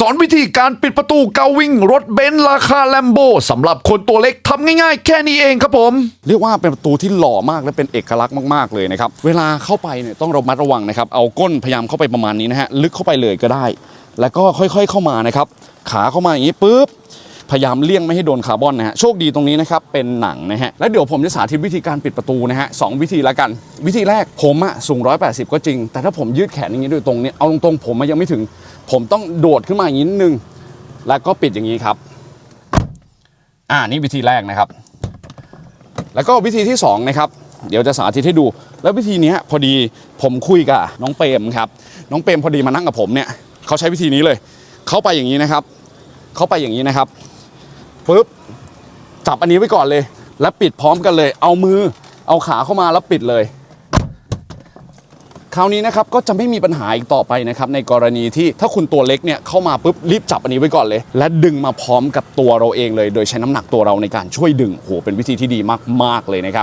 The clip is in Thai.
สอนวิธีการปิดประตูเกาวิ่งรถเบนซ์ราคาแลมโบสำหรับคนตัวเล็กทำง่ายๆ แค่นี้เองครับผม เรียกว่าเป็นประตูที่หล่อมากและเป็นเอกลักษณ์มากๆเลยนะครับ เวลาเข้าไปเนี่ยต้องระมัดระวังนะครับ เอาก้นพยายามเข้าไปประมาณนี้นะฮะ ลึกเข้าไปเลยก็ได้ แล้วก็ค่อยๆเข้ามานะครับ ขาเข้ามาอย่างนี้ปุ๊บ พยายามเลี่ยงไม่ให้โดนคาร์บอนนะฮะโชคดีตรงนี้นะครับเป็นหนังนะฮะแล้วเดี๋ยวผมจะสาธิตวิธีการปิดประตูนะฮะสองวิธีล้วกัน วิธีแรกผมอะสูง 180 ก็จริง แต่ถ้าผมยืดแขนอย่างนี้โดยตรงเนี่ยเอาตรงๆผมอะยังไม่ถึง ผมต้องโดดขึ้นมาอย่างนี้นึงแล้วก็ปิดอย่างนี้ครับอ่านี่วิธีแรกนะครับ แล้วก็วิธีที่สองนะครับเดี๋ยวจะสาธิตให้ดู แล้ววิธีนี้พอดีผมคุยกับน้องเปรมครับ น้องเปรมพอดีมานั่งกับผมเนี่ยเขาใช้วิธีนี้เลย เขาไปอย่างนี้นะครับ เขาไปอย่างนี้นะครับปุ๊บจับอันนี้ไว้ก่อนเลย แล้วปิดพร้อมกันเลย เอามือเอาขาเข้ามาแล้วปิดเลย คราวนี้นะครับก็จะไม่มีปัญหาอีกต่อไปนะครับในกรณีที่ถ้าคุณตัวเล็กเนี่ยเข้ามาปุ๊บรีบจับอันนี้ไว้ก่อนเลย และดึงมาพร้อมกับตัวเราเองเลย โดยใช้น้ำหนักตัวเราในการช่วยดึงโหเป็นวิธีที่ดีมากๆเลยนะครับ